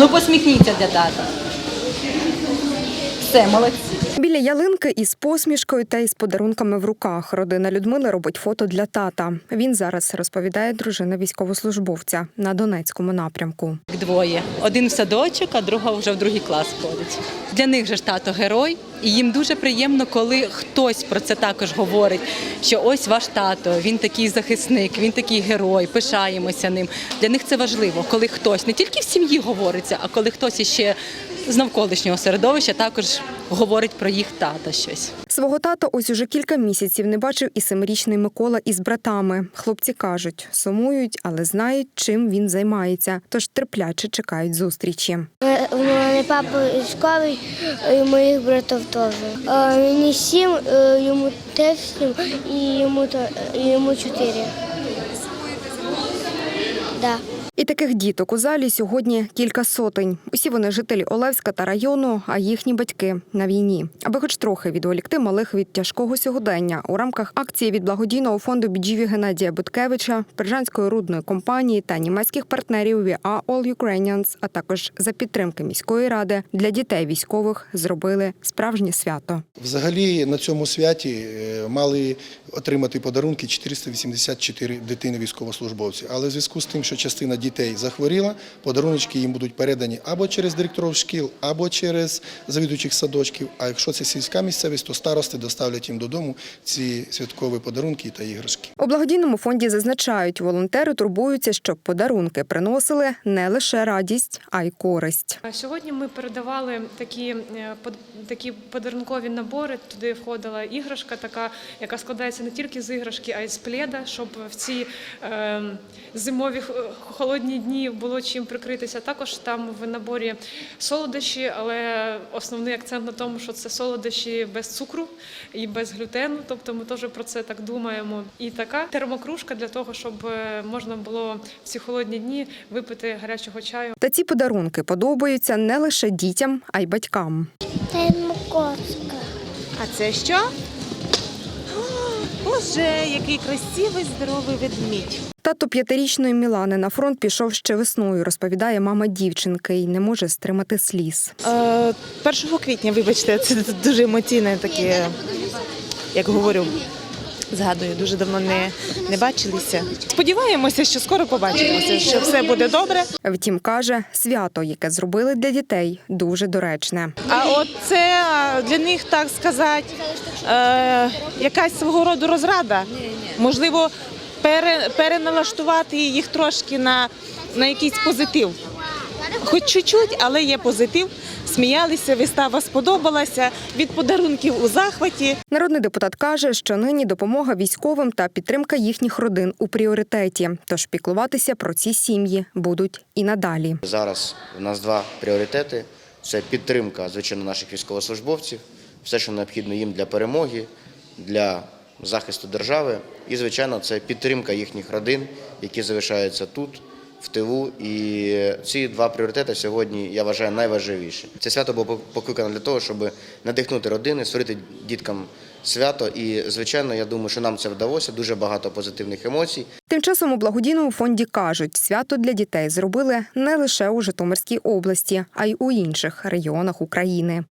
Ну посміхніться для тата. Все, молодці. Біля ялинки із посмішкою та із подарунками в руках родина Людмили робить фото для тата. Він зараз розповідає дружина військовослужбовця на Донецькому напрямку. Двоє. Один в садочок, а друга вже в другий клас ходить. Для них же ж тато герой, і їм дуже приємно, коли хтось про це також говорить. Що ось ваш тато, він такий захисник, він такий герой, пишаємося ним. Для них це важливо, коли хтось не тільки в сім'ї говориться, а коли хтось іще з навколишнього середовища також говорить про їх тата щось. Свого тата ось уже кілька місяців не бачив і семирічний Микола із братами. Хлопці кажуть, сумують, але знають, чим він займається, тож терпляче чекають зустрічі. У мене папа військовий, і моїх братів теж. Е, Мені сім, е, йому теж сім, і йому, йому чотири. Да. І таких діток у залі сьогодні кілька сотень. Усі вони жителі Олевська та району, а їхні батьки на війні. Аби хоч трохи відволікти малих від тяжкого сьогодення у рамках акції від благодійного фонду біджіві Геннадія Буткевича, Пержанської рудної компанії та німецьких партнерів Are All Ukrainians, а також за підтримки міської ради для дітей військових зробили справжнє свято. Взагалі на цьому святі е, мали отримати подарунки 484 дитини військовослужбовців. Але в зв'язку з тим, що частина дітей захворіла, подарунки їм будуть передані або через директорів шкіл, або через завідуючих садочків. А якщо це сільська місцевість, то старости доставлять їм додому ці святкові подарунки та іграшки. У благодійному фонді зазначають, волонтери турбуються, щоб подарунки приносили не лише радість, а й користь. Сьогодні ми передавали такі, е, такі подарункові набори. Туди входила іграшка, така, яка складається не тільки з іграшки, а й з пледа, щоб в ці е, зимові х- холодні дні було чим прикритися. Також там в наборі солодощі, але основний акцент на тому, що це солодощі без цукру і без глютену. Тобто ми теж про це так думаємо. І така термокружка для того, щоб е, можна було в ці холодні дні випити гарячого чаю. Та ці подарунки подобаються не лише дітям, а й батькам. Термокоцка. А це що? Боже, який красивий здоровий ведмідь. Тато п'ятирічної Мілани на фронт пішов ще весною, розповідає мама дівчинки, і не може стримати сліз. Е, 1 квітня, вибачте, це дуже емоційне таке, як говорю. Згадую, дуже давно не, не бачилися. Сподіваємося, що скоро побачимося, що все буде добре. Втім, каже, свято, яке зробили для дітей, дуже доречне. А от це для них, так сказати, е, якась свого роду розрада. Можливо, пере, переналаштувати їх трошки на, на якийсь позитив. Хоч чуть-чуть, але є позитив. Сміялися, вистава сподобалася, від подарунків у захваті. Народний депутат каже, що нині допомога військовим та підтримка їхніх родин у пріоритеті. Тож піклуватися про ці сім'ї будуть і надалі. Зараз у нас два пріоритети: це підтримка, звичайно, наших військовослужбовців, все, що необхідно їм для перемоги, для захисту держави, і, звичайно, це підтримка їхніх родин, які залишаються тут. В тилу, і ці два пріоритети сьогодні я вважаю найважливіші. Це свято було покликано для того, щоб надихнути родини, створити діткам свято. І звичайно, я думаю, що нам це вдалося. Дуже багато позитивних емоцій. Тим часом у благодійному фонді кажуть, свято для дітей зробили не лише у Житомирській області, а й у інших регіонах України.